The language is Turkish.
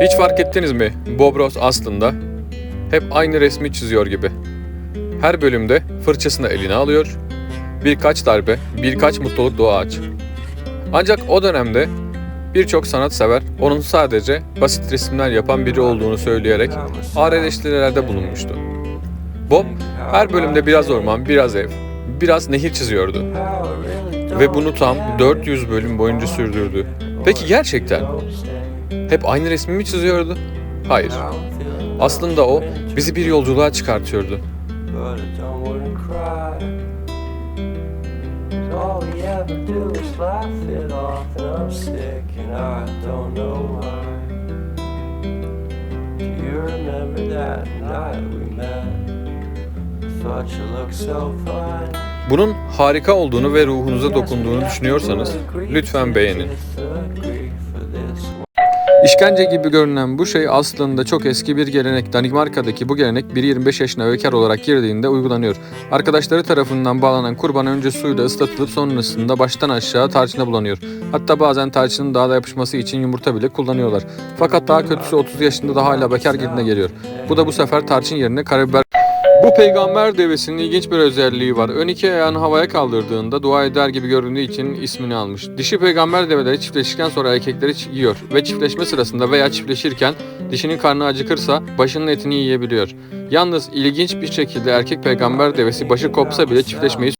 Hiç fark ettiniz mi? Bob Ross aslında hep aynı resmi çiziyor gibi. Her bölümde fırçasını eline alıyor, birkaç darbe, birkaç mutluluk dua ağaç. Ancak o dönemde birçok sanatsever onun sadece basit resimler yapan biri olduğunu söyleyerek ağır eleştirilerde bulunmuştu. Bob her bölümde biraz orman, biraz ev, biraz nehir çiziyordu. Ve bunu tam 400 bölüm boyunca sürdürdü. Peki gerçekten hep aynı resmi mi çiziyordu? Hayır. Aslında o bizi bir yolculuğa çıkartıyordu. Bunun harika olduğunu ve ruhunuza dokunduğunu düşünüyorsanız lütfen beğenin. İşkence gibi görünen bu şey aslında çok eski bir gelenek. Danimarka'daki bu gelenek biri 25 yaşına bekar olarak girdiğinde uygulanıyor. Arkadaşları tarafından bağlanan kurban önce suyla ıslatılıp sonrasında baştan aşağı tarçına bulanıyor. Hatta bazen tarçının daha da yapışması için yumurta bile kullanıyorlar. Fakat daha kötüsü 30 yaşında da hala bekar girdiğine geliyor. Bu da bu sefer tarçın yerine karabiber bu peygamber devesinin ilginç bir özelliği var. Ön iki ayağını havaya kaldırdığında dua eder gibi göründüğü için ismini almış. Dişi peygamber develeri çiftleştikten sonra erkekleri yiyor ve çiftleşme sırasında veya çiftleşirken dişinin karnı acıkırsa başının etini yiyebiliyor. Yalnız ilginç bir şekilde erkek peygamber devesi başı kopsa bile çiftleşmeyi